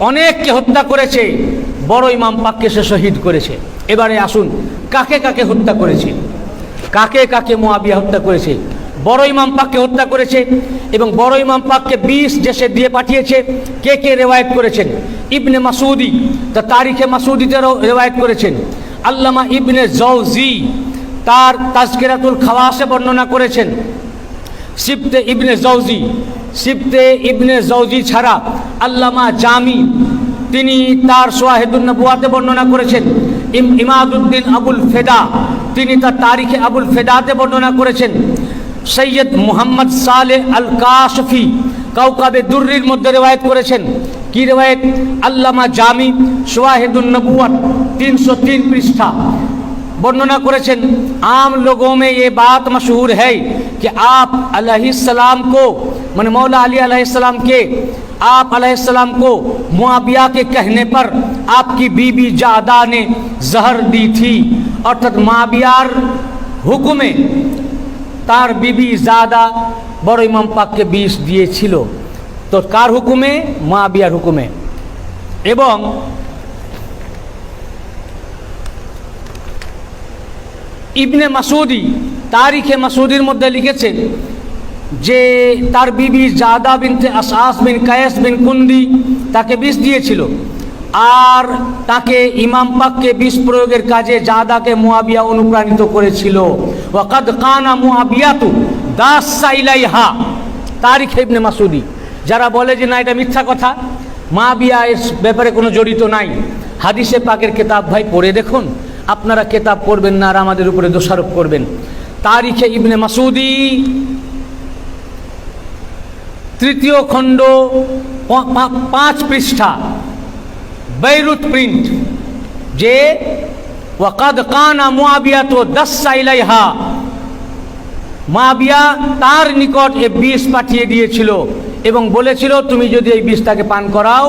অনেককে হত্যা করেছে, বড় ইমাম পাককে সে শহীদ করেছে। এবারে আসুন, কাকে কাকে হত্যা করেছে? কাকে কাকে মোয়াবিয়া হত্যা করেছে? বড় ইমাম পাককে হত্যা করেছে এবং বড় ইমাম পাককে বিষ দেশে দিয়ে পাঠিয়েছে। কে কে রেওয়ায়ত করেছেন? ইবনে মাসুদি, তা তারিখে মাসুদিতেরও রেওয়ায়ত করেছেন। আল্লামা ইবনে জৌজি তার তাজকিরাতুল খাওয়াসে বর্ণনা করেছেন। সিফতে ইবনে জৌজি সিফতে ইবনে জৌজি ছাড়া আল্লামা জামি, তিনি তার সোয়াহেদুল্নবুয়াতে বর্ণনা করেছেন। ইমাদুদ্দিন আবুল ফেদা, তিনি তার তারিখে আবুল ফেদাতে বর্ণনা করেছেন। সৈয়দ মুহাম্মদ সালে আল কাশফি কাউকাবে দুর্রির মধ্যে রেওয়ায়ত করেছেন। কি রেওয়ায়ত? আল্লামা জামি সোয়াহেদুল্নবুয়াত তিনশো তিন পৃষ্ঠা। वर्णना कर आम लोगों में ये बात मशहूर है कि आप अलैहिस्सलाम को, मन मौला अली अलैहिस्सलाम के, आप अलैहिस्सलाम को मुआबिया के कहने पर आपकी बीबी जादा ने जहर दी थी। अर्थात मुआबियार हुक्मे तार बीबी जादा বড় इमाम पाक के দিয়েছিল दिए तो कार মা मुआबियार হুকুমে एवं ইবনে মাসুদি তারিখে মাসুদির মধ্যে লিখেছেন যে তার বিবি জাদা বিনতে আসাস বিন কায়েস বিন কুন্দি তাকে বিষ দিয়েছিল আর তাকে ইমাম পাককে বিষ প্রয়োগের কাজে জাদাকে মুয়াবিয়া অনুপ্রাণিত করেছিল। ওয়াকাদ কানা মুয়াবিয়াতু দাস সাইলাইহা তারিখ ইবনে মাসুদি যারা বলে যে না, এটা মিথ্যা কথা মাবিয়া এর ব্যাপারে কোনো জড়িত নাই। হাদিসে পাকের কেতাব ভাই পড়ে দেখুন। আপনারা কেতাব পড়বেন না আর আমাদের উপরে দোষারোপ করবেন। তারিখে ইবনে মাসুদি তৃতীয় খণ্ড পাঁচ পৃষ্ঠা বৈরুত প্রিন্ট, যে ওয়াকাদ কানা মুয়াবিয়া তো সাইলাইহা মাবিয়া তার নিকট এ বিষ পাঠিয়ে দিয়েছিল। এবং বলেছিল, তুমি যদি এই বিষটাকে পান করাও,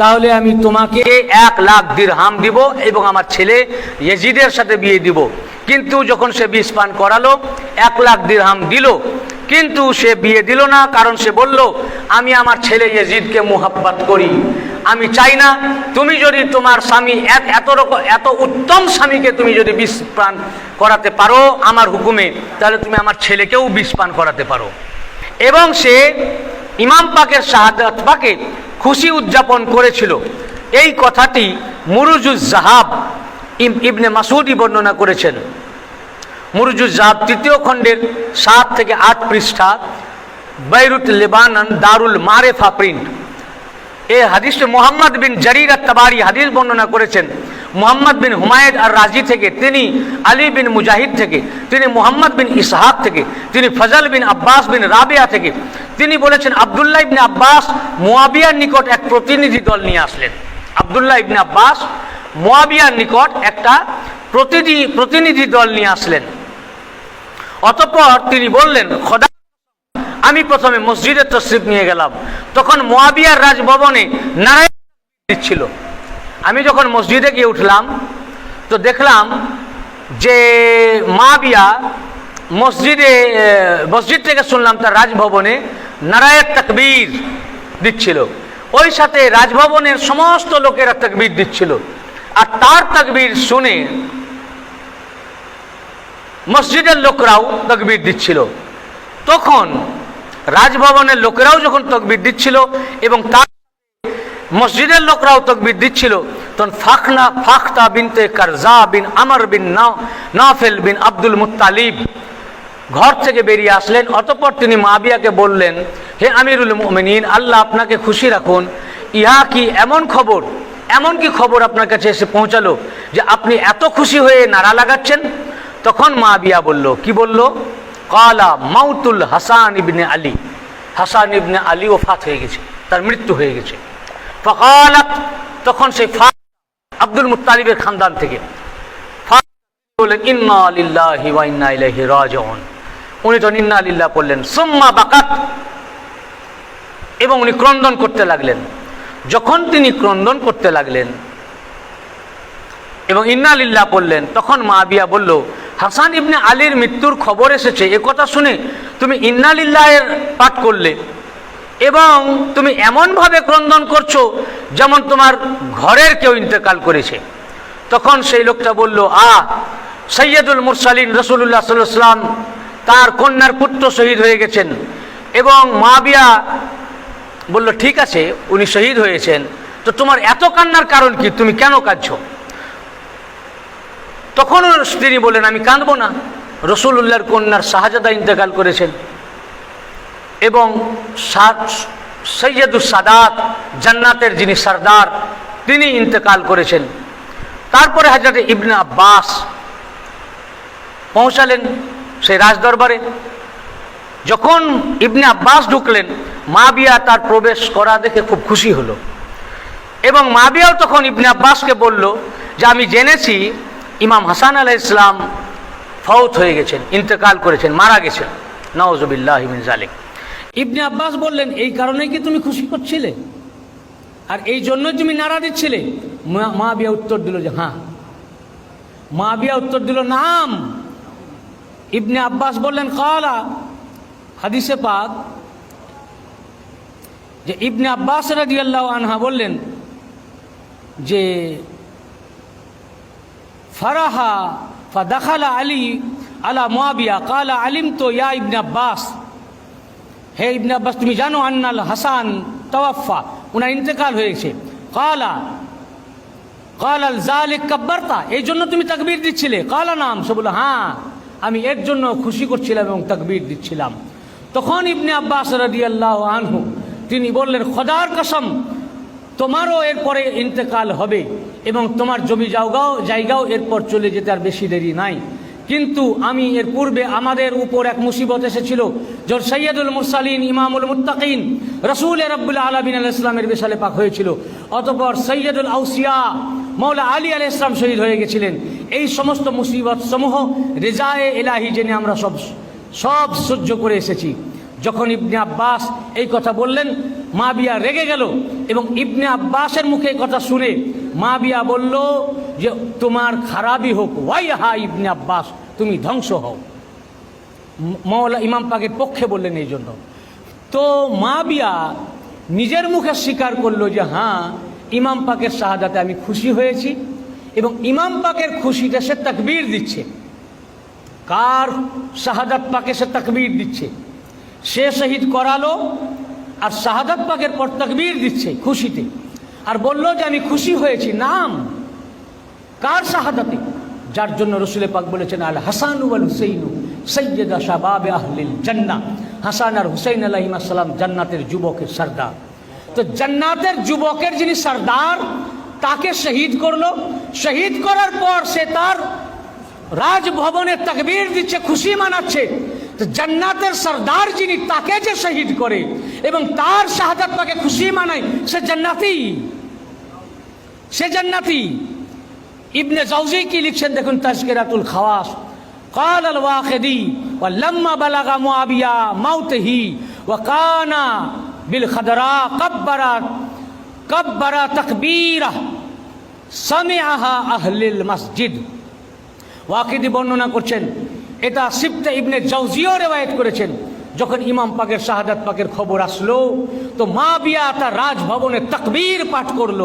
তাহলে আমি তোমাকে এক লাখ দিরহাম দিব এবং আমার ছেলে ইয়েজিদের সাথে বিয়ে দিব। কিন্তু যখন সে বিষ পান করালো, এক লাখ দিরহাম দিল। কিন্তু সে বিয়ে দিল না, কারণ সে বলল, আমি আমার ছেলে ইয়েজিদকে মোহাব্বত করি। আমি চাই না, তুমি যদি তোমার স্বামী এত রকম, এত উত্তম স্বামীকে তুমি যদি বিষ পান করাতে পারো আমার হুকুমে, তাহলে তুমি আমার ছেলেকেও বিষ পান করাতে পারো। এবং সে ইমাম পাকের শাহাদাত পাকে খুশি উদযাপন করেছিল। এই কথাটি মুরুজুজ জাহাব ইবনে মাসুদি বর্ণনা করেছেন। মুরুজুজ জাহাব তৃতীয় খণ্ডের সাত থেকে আট পৃষ্ঠা বৈরুত লেবানন দারুল মারেফা প্রিন্ট। এ হাদিসটি মোহাম্মদ বিন জারির আর তাবারি হাদিস বর্ণনা করেছেন, মোহাম্মদ বিন হুমায়দ আর রাজি থেকে, তিনি আলী বিন মুজাহিদ থেকে, তিনি মোহাম্মদ বিন ইসহাক থেকে, তিনি ফজল বিন আব্বাস বিন রাবিয়া থেকে তিনি বলেছেন, আবদুল্লাহ ইবনে আব্বাস মোয়াবিয়ার নিকট এক প্রতিনিধি দল নিয়ে আসলেন। আবদুল্লাহ ইবনে আব্বাস মোয়াবিয়ার নিকট একটা প্রতিনিধি প্রতিনিধি দল নিয়ে আসলেন। অতঃপর তিনি বললেন, খোদা, আমি প্রথমে মসজিদে তশরিফ নিয়ে গেলাম। তখন মোয়াবিয়ার রাজভবনে নারায়ণ দিচ্ছিল আমি যখন মসজিদে গিয়ে উঠলাম, তো দেখলাম যে মাবিয়া মসজিদে মসজিদ থেকে শুনলাম তার রাজভবনে নারায়ণ তাকবীর দিচ্ছিল। ওই সাথে রাজভবনের সমস্ত লোকেরা তাকবীর দিচ্ছিল। আর তার তাকবীর শুনে মসজিদের লোকরাও তকবির দিচ্ছিল। তখন রাজভবনের লোকেরাও যখন তকবির দিচ্ছিল এবং তার মসজিদের লোকরাও তকবির দিচ্ছিল, তখন ফাখনা ফাখতা বিনতে কারজা বিন আমর বিন না- নাফেল বিন আব্দুল মুত্তালিব ঘর থেকে বেরিয়ে আসলেন, অতঃপর তিনি মাবিয়াকে বললেন, হে আমিরুল মুমিনিন, আল্লাহ আপনাকে খুশি রাখুন। ইহা কি এমন খবর? এমন কি খবর আপনার কাছে এসে পৌঁছালো যে আপনি এত খুশি হয়ে নাড়া লাগাচ্ছেন? তখন মাবিয়া বলল, কি বলল? কালা মাউতুল হাসান ইবনে আলী। হাসান ইবনে আলী ও ওফাত হয়ে গেছে, তার মৃত্যু হয়ে গেছে। ফকালাত, তখন সেই ফা আব্দুল মুত্তালিবের খানদান থেকে। বললেন, ইন্না লিল্লাহি ওয়া ইন্না ইলাইহি রাজিউন। উনি তো ইন্না লিল্লাহ পড়লেন। সুম্মা বাকাত। এবং উনি ক্রন্দন করতে লাগলেন। যখন তিনি ক্রন্দন করতে লাগলেন এবং ইন্না লিল্লাহ পড়লেন, তখন মা বিয়া বলল, হাসান ইবনে আলীর মৃত্যুর খবর এসেছে, এ কথা শুনে তুমি ইন্না লিল্লাহের পাঠ করলে এবং তুমি এমনভাবে ক্রন্দন করছ যেমন তোমার ঘরের কেউ ইন্তেকাল করেছে। তখন সেই লোকটা বলল আ সৈয়দুল মুরসালিন রসুল্লাহ সাল্লাম তার কন্যার পুত্র শহীদ হয়ে গেছেন। এবং মাবিয়া বলল, ঠিক আছে, উনি শহীদ হয়েছেন। তো তোমার এত কান্নার কারণ কি? তুমি কেন কাঁদছ? তখন তিনি বললেন, আমি কাঁদবো না। রসুল্লাহর কন্যার শাহজাদা ইন্তেকাল করেছেন। এবং সৈয়দুল সাদাত, জান্নাতের যিনি সর্দার, তিনি ইন্তেকাল করেছেন। তারপরে হাজরত ইবনে আব্বাস পৌঁছালেন। সেই রাজদরবারে। যখন ইবনে আব্বাস ঢুকলেন, মাবিয়া তার প্রবেশ করা দেখে খুব খুশি হলো। এবং মাবিয়াও তখন ইবনে আব্বাসকে বলল যে, আমি জেনেছি ইমাম হাসান আলাহ ইসলাম ফৌত হয়ে গেছেন, ইন্তেকাল করেছেন, মারা গেছেন। নওয়াজবিল্লাহ জালিক ইবনে আব্বাস বললেন, এই কারণেই কি তুমি খুশি করছিলে? আর এই জন্য তুমি নাড়া দিচ্ছিলে? মা বিয়া উত্তর দিল যে হ্যাঁ। মা বিয়া উত্তর দিল, নাম। ইবনে আব্বাস বললেন, কালা। হাদিসে পাক যে ইবনে আব্বাস রাদিয়াল্লাহ আনহা বললেন যে, ফারাহা ফাদাখালা আলী আলা মুয়াবিয়া কালা আলিম তো ইয়া ইবনে আব্বাস। হে ইবনে আব্বাস, তুমি জানো আন্নাল হাসান তওয়াফা উনার ইন্তেকাল হয়েছে। কালা। কাল আল জালিক কাব্বারতা। এই জন্য তুমি তাকবীর দিচ্ছিলে। কালা, নাম। সে বলল হ্যাঁ। আমি এর জন্য খুশি করছিলাম এবং তাকবীর দিচ্ছিলাম। তখন ইবনে আব্বাস রাদিয়াল্লাহু আনহু, তিনি বললেন, খোদার কসম, তোমারও এরপরে ইন্তেকাল হবে এবং তোমার জমি জায়গাও জায়গাও এরপর চলে যেতে আর বেশি দেরি নাই। কিন্তু আমি এর পূর্বে আমাদের উপর এক মুসিবত এসেছিল। জোর সৈয়দুল মুরসালিন, ইমামুল মুত্তাকিন, রসুল রব্বুল আলমিন আল ইসলামের বিশালে পাক হয়েছিল। অতপর সৈয়দুল আউসিয়া মৌলা আলী আল ইসলাম শহীদ হয়ে গেছিলেন। এই সমস্ত মুসিবত সমূহ রেজায়ে এলাহি জেনে আমরা সব সব সহ্য করে এসেছি। যখন ইবনে আব্বাস এই কথা বললেন, মা বিয়া রেগে গেল এবং ইবনে আব্বাসের মুখে কথা শুনে মা বিয়া বলল যে, তোমার খারাপই হোক। ওয়াই হা ইবনে আব্বাস, তুমি ধ্বংস হও। মৌলা ইমাম পাকের পক্ষে বললেন এই জন্য। তো মা বিয়া নিজের মুখে স্বীকার করল যে হ্যাঁ ইমাম পাকের শাহাদাতে আমি খুশি হয়েছি। এবং ইমাম পাকের খুশিতে সে তাকবীর দিচ্ছে। কার শাহাদাত পাকে সে তাকবীর দিচ্ছে? সে শহীদ করালো আর শাহাদাত পাকের পর তাকবীর দিচ্ছে খুশিতে। আর বলল যে, আমি খুশি হয়েছি। নাম। কার শাহাদাতে? যার জন্য রসুলে পাক বলেছেন, আল হাসানু ওয়াল হুসেইনু সৈয়দা শাবাবে আহলিল জান্নাহ। হাসান আর হুসেইন আলাইহিম আসসালাম জান্নাতের যুবকের সর্দার। তো জান্নাতের যুবকের যিনি সর্দার তাকে শহীদ করলো শহীদ করার পর সে তার রাজভবনে তাকবীর দিচ্ছে খুশি মানাচ্ছে তো জান্নাতের সর্দার যিনি তাকে যে শহীদ করে এবং তার শাহাদাত তাকে খুশি মানায় সে জান্নাতি সে জান্নাতি ইবনে জাউজি কি লিখছেন দেখুন তাজকিরাতুল খাওয়াস قال الواقدي ولما بلغ معاوية موته وكان بالخضراء কব্বরা তকবীর সামে আহা আহলিল মসজিদ। ওয়াকিদি বর্ণনা করছেন, এটা সিপ্তে ইবনে জৌজিও রেওয়ায়ত করেছেন, যখন ইমাম পাকের শাহাদাত পাকের খবর আসলো, তো মা বিয়া তার রাজভবনে তকবীর পাঠ করল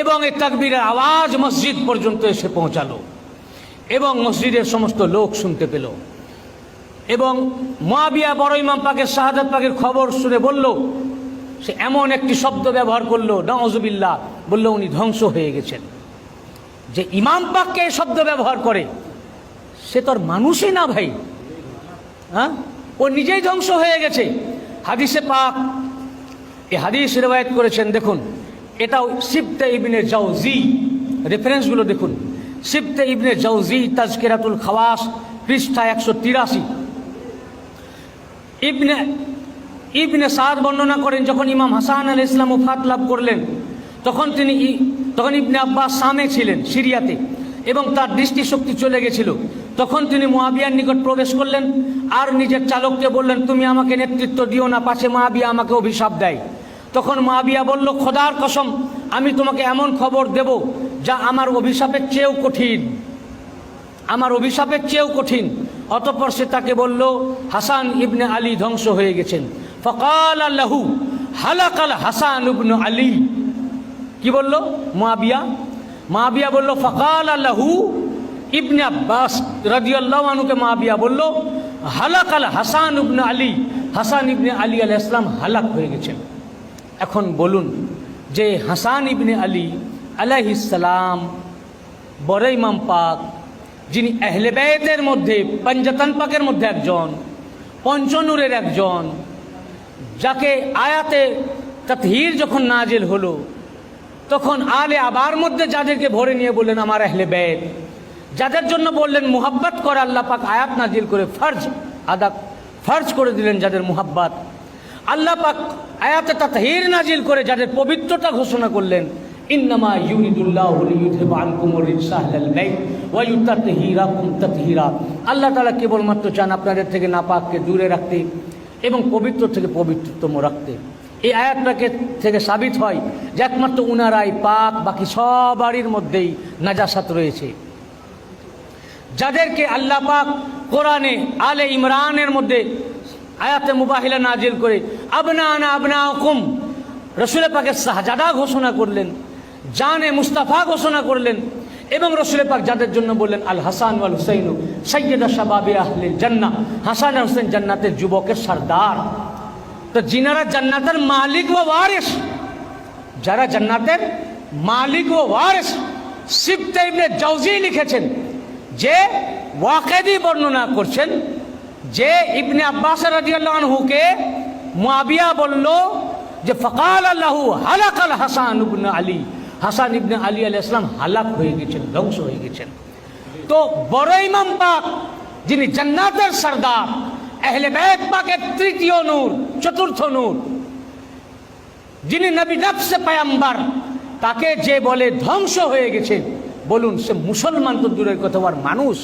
এবং এই তকবীরের আওয়াজ মসজিদ পর্যন্ত এসে পৌঁছালো এবং মসজিদের সমস্ত লোক শুনতে পেল এবং মা বিয়া বড় ইমাম পাকের শাহাদাত পাকের খবর শুনে বলল সে এমন একটি শব্দ ব্যবহার করল নজবিল্লা বলল উনি ধ্বংস হয়ে গেছেন। যে ইমাম পাককে শব্দ ব্যবহার করে, সে তোর মানুষই না ভাই। হ্যাঁ? ও নিজেই ধ্বংস হয়ে গেছে। হাদিসে পাক এ হাদিস রেওয়ায়ত করেছেন, দেখুন, এটাও সিপ্তে ইবনে জাউজি রেফারেন্সগুলো দেখুন। সিপ্তে ইবনে জাউজি, তাজকিরাতুল খাওয়াস, পৃষ্ঠা একশো তিরাশি। ইবনে ইবনে সাদ বর্ণনা করেন, যখন ইমাম হাসান আল ইসলাম ওফাত লাভ করলেন, তখন তিনি তখন ইবনে আব্বাস সামে ছিলেন সিরিয়াতে, এবং তার দৃষ্টিশক্তি চলে গেছিল। তখন তিনি মহাবিয়ার নিকট প্রবেশ করলেন, আর নিজের চালককে বললেন, তুমি আমাকে নেতৃত্ব দিও না, পাশে মহাবিয়া আমাকে অভিশাপ দেয়। তখন মহাবিয়া বলল, খোদার কসম, আমি তোমাকে এমন খবর দেব, যা আমার অভিশাপের চেয়েও কঠিন। আমার অভিশাপের চেয়েও কঠিন। অতঃপর সে তাকে বলল, হাসান ইবনে আলী ধ্বংস হয়ে গেছেন। ফকাল আল্লাহু হালাকাল হাসান ইবনু আলী। কি বলল? মুয়াবিয়া মুয়াবিয়া বলল, ফকাল আল্লাহু ইবনে আব্বাস রাদিয়াল্লাহু আনহুকে মুয়াবিয়া বলল, হালাকাল হাসান ইবনে আলী। হাসান ইবনে আলী আলাইহিস সালাম হালাক হয়ে গেছেন। এখন বলুন যে হাসান ইবনে আলী আলাইহিস সালাম বড় ইমাম পাক, যিনি আহলে মধ্যে, পঞ্জতন পাকের মধ্যে একজন, পঞ্চনূরের একজন যাকে আয়াতে ততহির যখন নাজিল হলো, তখন আলে আবার মধ্যে যাদেরকে ভরে নিয়ে বললেন, আমার আহলে বেদ যাদের জন্য বললেন, মুহাব্বত করে আল্লাহ পাক আয়াত নাজিল করে ফর্জ, আদা ফর্জ করে দিলেন যাদের মুহাব্বত। আল্লাহ পাক আয়াতে তাতহির নাজিল করে যাদের পবিত্রতা ঘোষণা করলেন, ইন্নামা ইউরিদুল্লাহ আল্লাহ তাআলা কেবলমাত্র চান আপনাদের থেকে নাপাককে দূরে রাখতে। এবং পবিত্র থেকে পবিত্রতম রাখতে এই আয়াতটাকে থেকে সাবিত হয় যে একমাত্র উনারাই পাক, বাকি সবারই মধ্যেই নাজাসাত রয়েছে। যাদেরকে আল্লাহ পাক কোরআনে আলে ইমরানের মধ্যে আয়াতে মুবাহিলা নাজিল করে আবনা আনা আবনা হুকুম রসুল পাকের শাহজাদা ঘোষণা করলেন, জানে মুস্তাফা ঘোষণা করলেন এবং রসুল পাক যাদের জন্য বললেন, আল হাসান আল হুসাইন সৈয়দা শাবাবে আহলে জান্না হাসান হুসেন জান্নাতের যুবকের সর্দার। তো যিনারা জান্নাতের মালিক ও ওয়ারিস। যারা জান্নাতের মালিক ও ওয়ারিস সিফতে ইবনে জাউজি লিখেছেন যে ওয়াকেদি বর্ণনা করছেন যে ইবনে আব্বাস রাদিয়াল্লাহু আনহুকে মুয়াবিয়া বলল যে, ফকাল আল্লাহু হালাকাল হাসান ইবনে আলী। হাসান ইবনে আলী আল ইসলাম হালাক হয়ে গেছেন, ধ্বংস হয়ে গেছেন। তো বড় ইমাম পাক, যিনি জান্নাতের সর্দার এহলে বেদ পাকের তৃতীয় নূর, চতুর্থ নূর, যিনি নবী নফসে পায়াম্বার, তাকে যে বলে ধ্বংস হয়ে গেছে, বলুন সে মুসলমান তো দূরের কথা মানুষ